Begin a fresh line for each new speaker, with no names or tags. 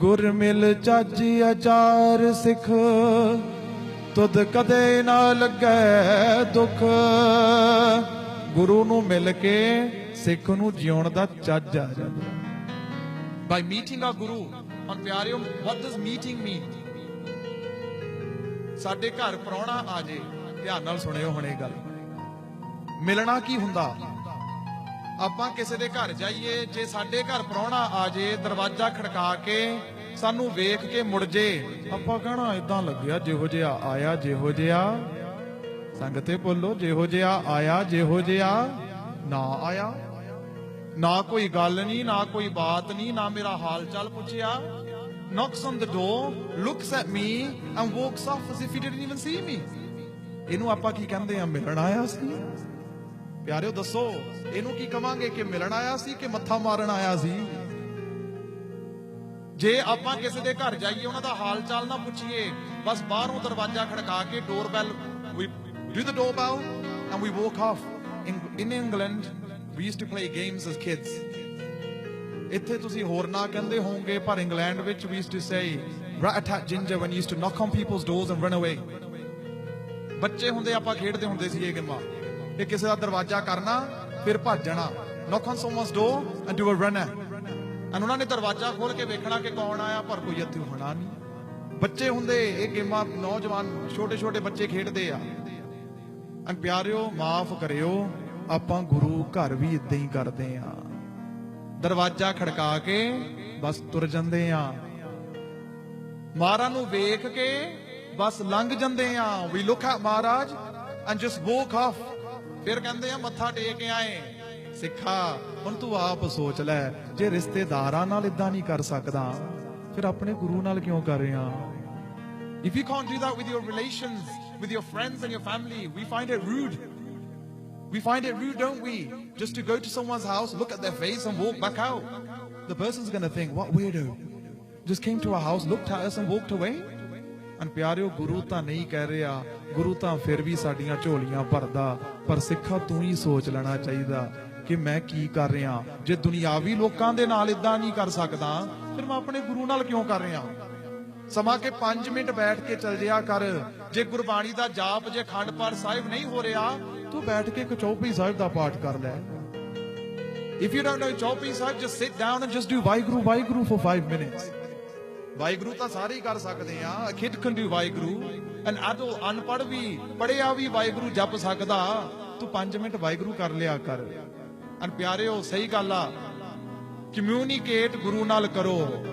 ਗੁਰ ਮਿਲ ਚੱਜ ਅਚਾਰ ਸਿੱਖ ਤੁਧ ਕਦੇ ਨਾ ਲੱਗੈ ਦੁੱਖ। ਗੁਰੂ ਨੂੰ ਮਿਲ ਕੇ ਸਿੱਖ ਨੂੰ ਜਿਉਣ ਦਾ ਚੱਜ ਆ ਜਾਂਦਾ।
By meeting our Guru, on ਪਿਆਰਿਓ what does meeting mean?
ਸਾਡੇ ਘਰ ਪ੍ਰਾਹੁਣਾ ਆ ਜੇ ਧਿਆਨ ਨਾਲ ਸੁਣਿਓ ਹੁਣੇ ਗੱਲ। ਮਿਲਣਾ ਕੀ ਹੁੰਦਾ? ਆਪਾਂ ਕਿਸੇ ਦੇ ਘਰ ਜਾਈਏ, ਜੇ ਸਾਡੇ ਘਰ ਪ੍ਰਾਹੁਣਾ ਆ ਜੇ, ਦਰਵਾਜ਼ਾ ਖੜਕਾ ਕੇ ਸਾਨੂੰ ਵੇਖ ਕੇ ਮੁੜ ਜੇ। ਆਪਾਂ ਕਹਣਾ ਇਦਾਂ ਲੱਗਿਆ, ਜਿਹੋ ਜਿਹਾ ਆਇਆ, ਜਿਹੋ ਜਿਹਾ ਸੰਗਤੇ ਬੋਲੋ, ਜਿਹੋ ਜਿਹਾ ਆਇਆ, ਜਿਹੋ ਜਿਹਾ ਨਾ ਆਇਆ। ਨਾ ਕੋਈ ਗੱਲ ਨਹੀਂ, ਨਾ ਕੋਈ ਬਾਤ ਨਹੀਂ, ਨਾ ਮੇਰਾ ਹਾਲ ਚਾਲ ਪੁੱਛਿਆ। Knocks on the door, looks at me and walks off as if he didn't even see me ਇਹਨੂੰ ਆਪਾਂ ਕੀ ਕਹਿੰਦੇ ਆ? ਮਿਲਣ ਆਇਆ ਸੀ। ਪਿਆਰਿਓ ਦੱਸੋ ਇਹਨੂੰ ਕੀ ਕਵਾਂਗੇ ਕਿ ਮਿਲਣ ਆਇਆ ਸੀ ਕਿ ਮੱਥਾ ਮਾਰਨ ਆਇਆ ਸੀ ਜੇ ਆਪਾਂ ਕਿਸੇ ਦੇ ਘਰ ਜਾਈਏ ਉਹਨਾਂ ਦਾ ਹਾਲ ਚਾਲ ਨਾ ਪੁੱਛੀਏ ਬਸ ਬਾਹਰੋਂ ਦਰਵਾਜ਼ਾ ਖੜਕਾ ਕੇ door bell we do the door bell and we walk off in England we used to play games as kids ਇੱਥੇ ਤੁਸੀਂ ਹੋਰ ਨਾ ਕਹਿੰਦੇ ਹੋਵੋਗੇ ਪਰ ਇੰਗਲੈਂਡ ਵਿੱਚ ਵੀ used to say rat at ginger when you used to knock on people's doors and run away ਬੱਚੇ ਹੁੰਦੇ ਆਪਾਂ ਖੇਡਦੇ ਹੁੰਦੇ ਸੀ ਇਹ ਗੇਮਾਂ ਇਹ ਕਿਸੇ ਦਾ ਦਰਵਾਜ਼ਾ ਕਰਨਾ, ਫਿਰ ਭੱਜਣਾ ਜਾਣਾ। Knock on someone's door and do a runner ਉਹਨਾਂ ਨੇ ਦਰਵਾਜ਼ਾ ਖੋਲ ਕੇ ਵੇਖਣਾ ਕਿ ਕੌਣ ਆਇਆ, ਪਰ ਕੋਈ ਇੱਥੇ ਹੋਣਾ ਨਹੀਂ। ਬੱਚੇ ਹੁੰਦੇ, ਇਹ ਗੇਮਾਂ ਨੌਜਵਾਨ ਛੋਟੇ ਛੋਟੇ ਬੱਚੇ ਖੇਡਦੇ ਆ। ਅਨ ਪਿਆਰਿਓ, ਮਾਫ ਕਰਿਓ, ਆਪਾਂ ਗੁਰੂ ਘਰ ਵੀ ਇਦਾਂ ਹੀ ਕਰਦੇ ਆ। ਦਰਵਾਜ਼ਾ ਖੜਕਾ ਕੇ ਬਸ ਤੁਰ ਜਾਂਦੇ ਆ। ਮਹਾਰਾਜ ਨੂੰ ਵੇਖ ਕੇ ਬਸ ਲੰਘ ਜਾਂਦੇ ਆ। We look at Maharaj and just walk off ਫਿਰ ਕਹਿੰਦੇ ਆ ਮੱਥਾ ਟੇਕ ਆਏ ਸਿੱਖਾ ਹੁਣ ਤੂੰ ਆਪ ਸੋਚ ਲੈ ਜੇ ਰਿਸ਼ਤੇਦਾਰਾਂ ਨਾਲ ਇਦਾਂ ਨਹੀਂ ਕਰ ਸਕਦਾ ਫਿਰ ਆਪਣੇ ਗੁਰੂ ਨਾਲ ਕਿਉਂ ਕਰ ਰਿਹਾ
If you can't do that with your relations, with your friends and your family, we find it rude.
We find it rude, don't we? Just to go to someone's house, look at their face, and walk back out. The person's gonna think, what weirdo? Just came to our house, looked at us, and walked away. ਅਨ ਪਿਆਰਿਓ, ਗੁਰੂ ਤਾਂ ਨਹੀਂ ਕਹਿ ਰਿਹਾ, ਗੁਰੂ ਤਾਂ ਫਿਰ ਵੀ ਸਾਡੀਆਂ ਝੋਲੀਆਂ ਭਰਦਾ। ਪਰ ਸਿੱਖਾ ਤੂੰ ਹੀ ਸੋਚ ਲੈਣਾ ਚਾਹੀਦਾ ਕਿ ਮੈਂ ਕੀ ਕਰ ਰਿਹਾ। ਜੇ ਦੁਨਿਆਵੀ ਲੋਕਾਂ ਦੇ ਨਾਲ ਇਦਾਂ ਨਹੀਂ ਕਰ ਸਕਦਾ, ਫਿਰ ਮੈਂ ਆਪਣੇ ਗੁਰੂ ਨਾਲ ਕਿਉਂ ਕਰ ਰਿਹਾ? ਸਮਾਂ ਕੇ 5 ਮਿੰਟ ਬੈਠ ਕੇ ਚੱਲ ਜਿਆ ਕਰ। ਜੇ ਗੁਰਬਾਣੀ ਦਾ ਜਾਪ, ਜੇ ਖੰਡ ਪਾਠ ਸਾਹਿਬ ਨਹੀਂ ਹੋ ਰਿਹਾ, ਤੂੰ ਬੈਠ ਕੇ ਕਚੌਪੀ ਸਾਹਿਬ ਦਾ ਪਾਠ ਕਰ ਲੈ। If you don't know ਚੌਪੀ Sahib, just sit down and just do Waheguru Waheguru for 5 minutes Waheguru ਤਾਂ ਸਾਰੇ ਹੀ ਕਰ ਸਕਦੇ ਆ। a kid can Waheguru. an adult ਅਨਪੜ੍ਹ ਵੀ ਪੜਿਆ ਵੀ ਵਾਹਿਗੁਰੂ ਜਪ ਸਕਦਾ। ਤੂੰ 5 ਮਿੰਟ ਵਾਹਿਗੁਰੂ ਕਰ ਲਿਆ ਕਰ। ਅਨ ਪਿਆਰਿਓ, ਸਹੀ ਗੱਲ ਆ। ਕਮਿਊਨੀਕੇਟ ਗੁਰੂ ਨਾਲ ਕਰੋ।